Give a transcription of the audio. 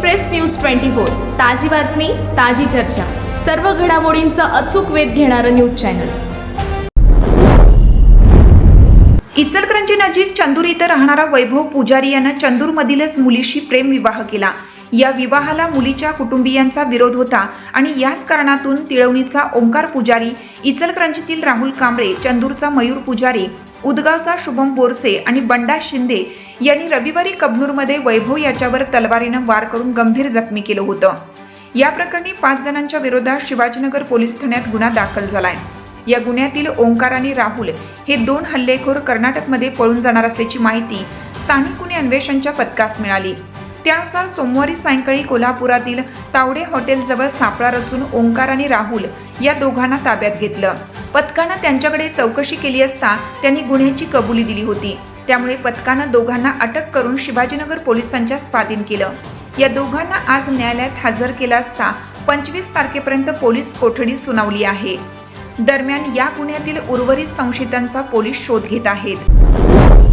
Express news twenty four ताजी बातमी ताजी चर्चा. सर्व घडामोडींचा अचूक वेध घेणारं न्यूज चॅनल. इचलकरंजी नजीक चंदूर इथं राहणारा वैभव पुजारी यानं चंदूरमधीलच मुलीशी प्रेमविवाह केला. या विवाहाला मुलीच्या कुटुंबियांचा विरोध होता आणि याच कारणातून तिळवणीचा ओंकार पुजारी इचलकरंजीतील राहुल कांबळे चंदूरचा मयूर पुजारी उदगावचा शुभम बोरसे आणि बंडा शिंदे यांनी रविवारी कबनूरमध्ये वैभव याच्यावर तलवारीनं वार करून गंभीर जखमी केलं होतं. या प्रकरणी पाच जणांच्या विरोधात शिवाजीनगर पोलीस ठाण्यात गुन्हा दाखल झालाय. या गुन्ह्यातील ओंकार आणि राहुल हे दोन हल्लेखोर कर्नाटकमध्ये पळून जाणार असल्याची माहिती स्थानिक गुन्हे अन्वेषणच्या पथकास मिळाली. त्यानुसार सोमवारी सायंकाळी कोल्हापुरातील तावडे हॉटेलजवळ सापळा रचून ओंकार आणि राहुल या दोघांना ताब्यात घेतलं. पथकानं त्यांच्याकडे चौकशी केली असता त्यांनी गुन्ह्याची कबुली दिली होती. त्यामुळे पथकानं दोघांना अटक करून शिवाजीनगर पोलिसांच्या स्वाधीन केलं. या दोघांना आज न्यायालयात हजर केला असता पंचवीस तारखेपर्यंत पोलीस कोठडी सुनावली आहे. दरम्यान या गुन्ह्यातील उर्वरित संशयितांचा पोलीस शोध घेत आहेत.